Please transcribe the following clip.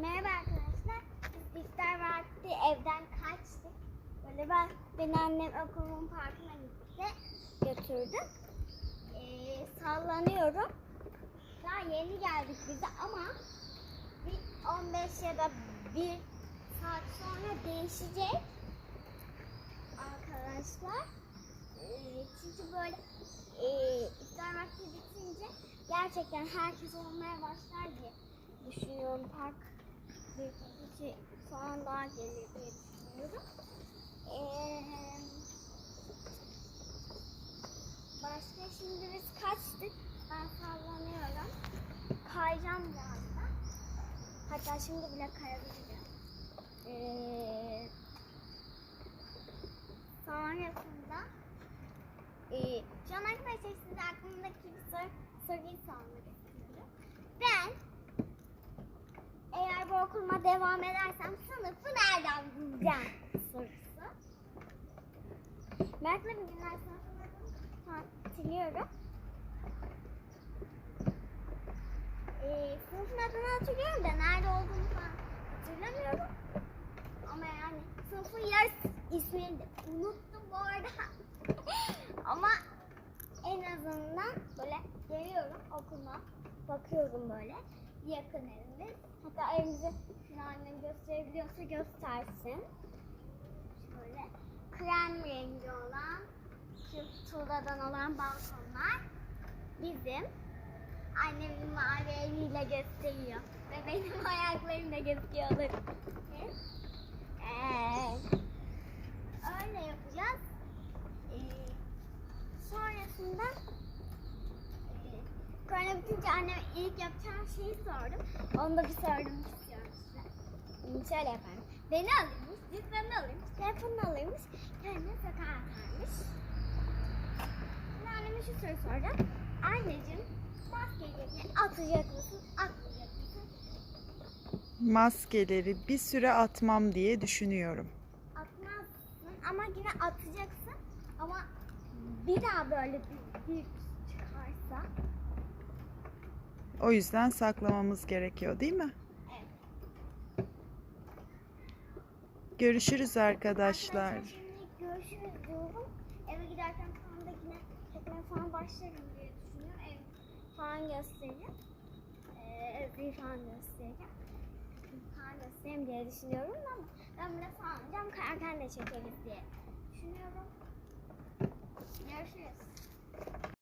Merhaba arkadaşlar. Biz iftar vakti evden kaçtık. Böyle ben, beni annem okulun parkına gitti. Götürdü. Ee, sallanıyorum. Daha yeni geldik bize ama bir 15 ya da bir saat sonra değişecek. Arkadaşlar. Ee, çünkü böyle e, iftar vakti bitince gerçekten herkes olmaya başlar diye düşünüyorum. Park kişi falan daha gelir diye düşünüyorum. Ee, başka şimdi biz kaçtık. Ben sallanıyorum. Kayacağım birazdan. Hatta şimdi bile kayabilirim. Ee, sonrasında ee, şu an arkadaşlar size aklımdaki bir soru, soruyu sormak istiyorum. Ben eğer bu okuluma devam edersem sınıfı nereden bulacağım sorusu. Mert'le bir günler hatırlıyorum. Ee, sınıfın adını hatırlıyorum da nerede olduğunu falan hatırlamıyorum. Ama yani sınıfın yarısı ismini de unuttum bu arada. Ama en azından böyle geliyorum okula, bakıyorum böyle yakın evimiz. Hatta evimizi şimdi annem gösterebiliyorsa göstersin. Şöyle krem rengi olan, tuğladan olan balkonlar bizim. Annemin mavi eliyle gösteriyor ve benim ayaklarım da öyle yapacağız. Ee, sonrasında e, bitince anneme ilk yapacağım şeyi sordum. Onu da bir sormak istiyorum size. Şöyle yaparım. Beni alırmış, cüzdanını alırmış, telefonunu alırmış, kendine sokağa atarmış. Şimdi anneme şu soruyu soracağım. Anneciğim maskeyi atacak mısın, atmayacak mısın? Maskeleri bir süre atmam diye düşünüyorum. Atmazsın ama yine atacaksın. Ama bir daha böyle bir çıkarsa O yüzden saklamamız gerekiyor değil mi? Evet. Görüşürüz arkadaşlar. Görüşürüz diyorum. Eve giderken falan da yine çekmeye falan başlarım diye düşünüyorum. Ev falan göstereceğim. Ee, evi falan göstereceğim. Falan göstereyim diye düşünüyorum ama ben bile falan cam kayarken de çekeriz diye düşünüyorum. Görüşürüz.